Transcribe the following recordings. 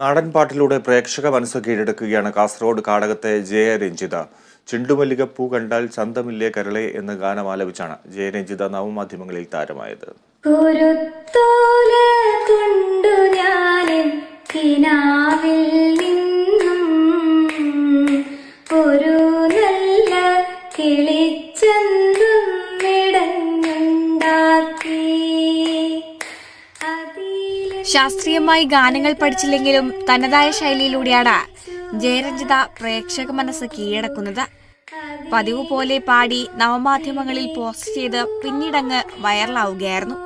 നാടൻ പാട്ടിലൂടെ പ്രേക്ഷക മനസ്സ് കീഴടക്കുകയാണ് കാസർഗോഡ് കാടകത്തെ ജയ രഞ്ജിത. ചിണ്ടുമല്ലികപ്പൂ കണ്ടാൽ ചന്തമില്ലേ കരളെ എന്ന ഗാനം ആലപിച്ചാണ് ജയരഞ്ജിത നവമാധ്യമങ്ങളിൽ താരമായത്. ശാസ്ത്രീയമായി ഗാനങ്ങൾ പഠിച്ചില്ലെങ്കിലും തനതായ ശൈലിയിലൂടെയാണ് ജയരഞ്ജിത പ്രേക്ഷക മനസ്സ് കീഴടക്കുന്നത്. പതിവ് പോലെ പാടി നവമാധ്യമങ്ങളിൽ പോസ്റ്റ് ചെയ്ത് പിന്നീടങ്ങ് വൈറലാവുകയായിരുന്നു.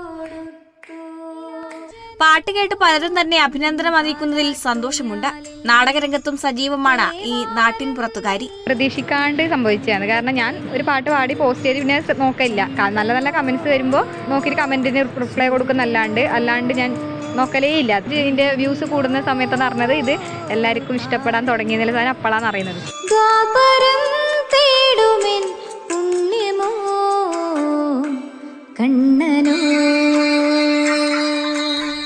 പാട്ട് കേട്ട് പലരും തന്നെ അഭിനന്ദനം അറിയിക്കുന്നതിൽ സന്തോഷമുണ്ട്. നാടകരംഗത്തും സജീവമാണ് ഈ നാട്ടിൻ പുറത്തുകാരി പ്രതീക്ഷിക്കാണ്ട് സംഭവിച്ചതാണ്. കാരണം ഞാൻ ഒരു പാട്ട് പാടി പോസ്റ്റ് ചെയ്ത് പിന്നെ നോക്കില്ല നല്ല നല്ല കമന്റ്സ് വരുമ്പോൾ നോക്കിയിട്ട് കമന്റിന് റിപ്ലൈ കൊടുക്കുന്നല്ലാണ്ട് അല്ലാണ്ട് ഞാൻ നോക്കലേ ഇല്ല. അത് ഇതിന്റെ വ്യൂസ് കൂടുന്ന സമയത്താണ് അറിഞ്ഞത് ഇത് എല്ലാവർക്കും ഇഷ്ടപ്പെടാൻ തുടങ്ങിയ സാധനം അപ്പോഴാണ് അറിയുന്നത്.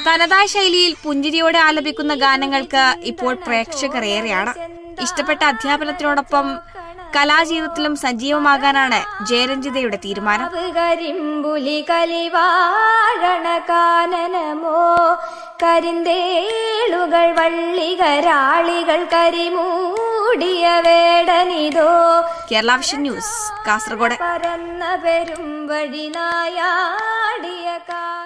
തനതായ ശൈലിയിൽ പുഞ്ചിരിയോടെ ആലപിക്കുന്ന ഗാനങ്ങൾക്ക് ഇപ്പോൾ പ്രേക്ഷകർ ഏറെയാണ്. ഇഷ്ടപ്പെട്ട അധ്യാപനത്തിനോടൊപ്പം കലാജീവിതത്തിലും സജീവമാകാനാണ് ജയരഞ്ജിതയുടെ തീരുമാനം. കരിമ്പുലി കലിവാഴണ കാനനമോ? കരിന്തേളുകൾ വള്ളികരാളികൾ കരിമൂടിയ വേടനിതോ. Kerala vision news Kasaragod. പരന്ന പെരും വഴി നായാടിയ കാഹ